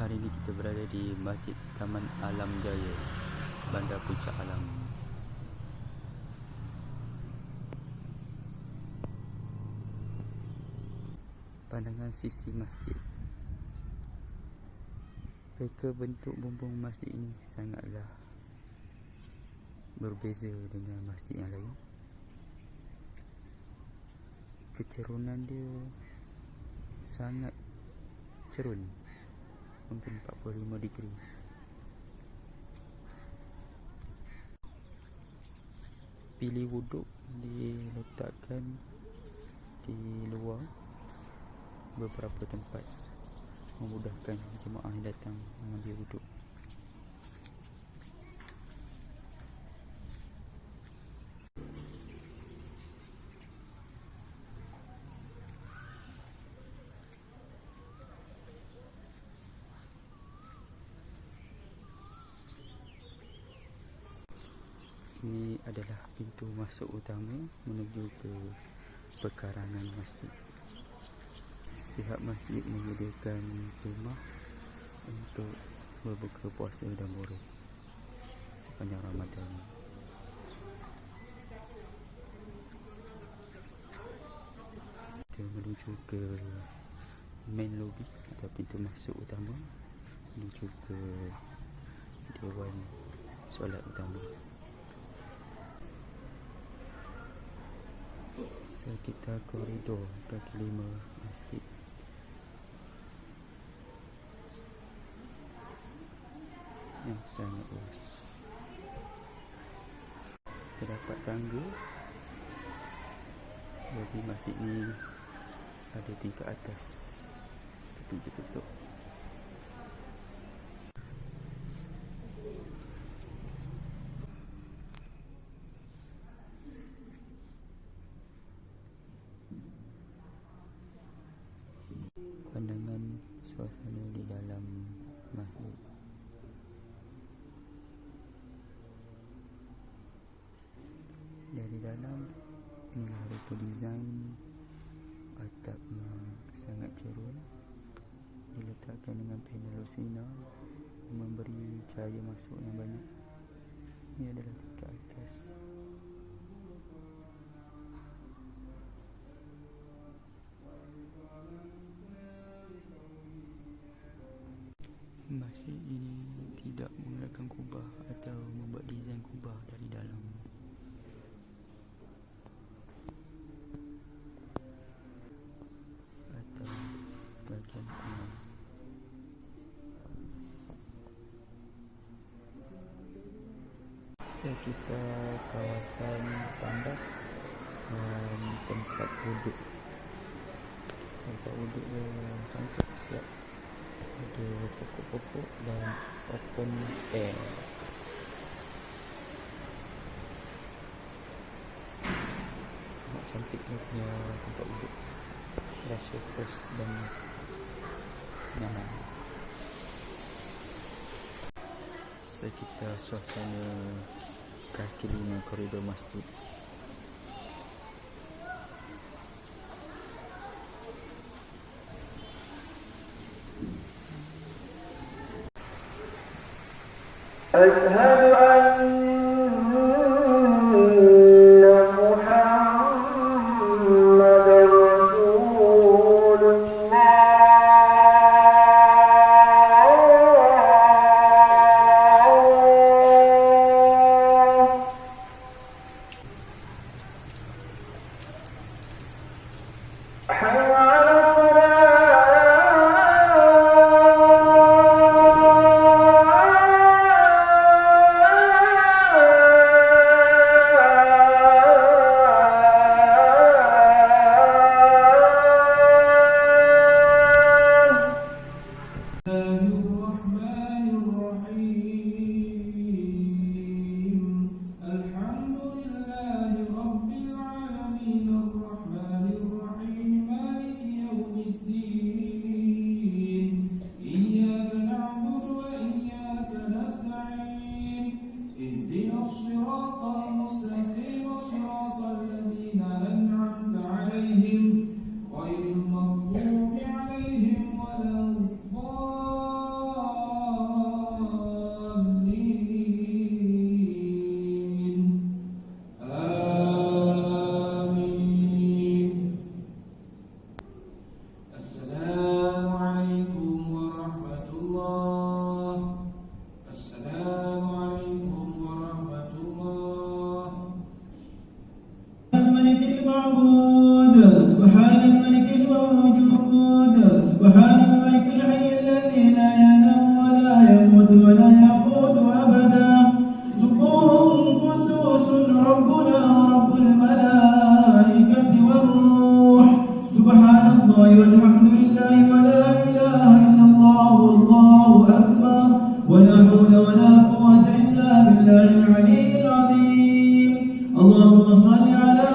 Hari ini kita berada di Masjid Taman Alam Jaya Bandar Puncak Alam. Pandangan sisi masjid. Reka bentuk bumbung masjid ini sangatlah berbeza dengan masjid yang lain. Kecerunan dia sangat cerun mungkin 45 degree. Pilih wuduk diletakkan di luar beberapa tempat. Memudahkan jemaah yang datang mengambil wuduk Ini adalah pintu masuk utama menuju ke pekarangan masjid. Pihak masjid menyediakan rumah untuk berbuka puasa dan borong sepanjang Ramadan. Kita menuju ke main lobby atau pintu masuk utama menuju ke dewan solat utama. Sekitar koridor kaki lima masjid. Yang sangat luas. Terdapat tangga. Jadi masjid ni ada tingkat atas. Tapi ditutup pandangan suasana di dalam masjid. Dari dalam inilah rupa design atap yang sangat cerun diletakkan dengan panel lucina memberi cahaya masuk yang banyak. Ini adalah Masjid ini tidak menggunakan kubah atau membuat desain kubah dari dalam. Atau bahagian tengah. Sekitar kawasan tandas dan tempat duduk. Tempat duduk yang cantik siap ada pokok-pokok dan open air. Sangat cantik ni punya tempat duduk. Rasa fresh dan nyaman. Sekitar suasana kaki lima koridor masjid أشهد أن محمد رسول الله. حي ربنا ورب الملائكة والروح. سبحان الله والحمد لله ولا إله إلا الله والله أكبر. ولا حول ولا قوة إلا بالله العلي العظيم. اللهم صل على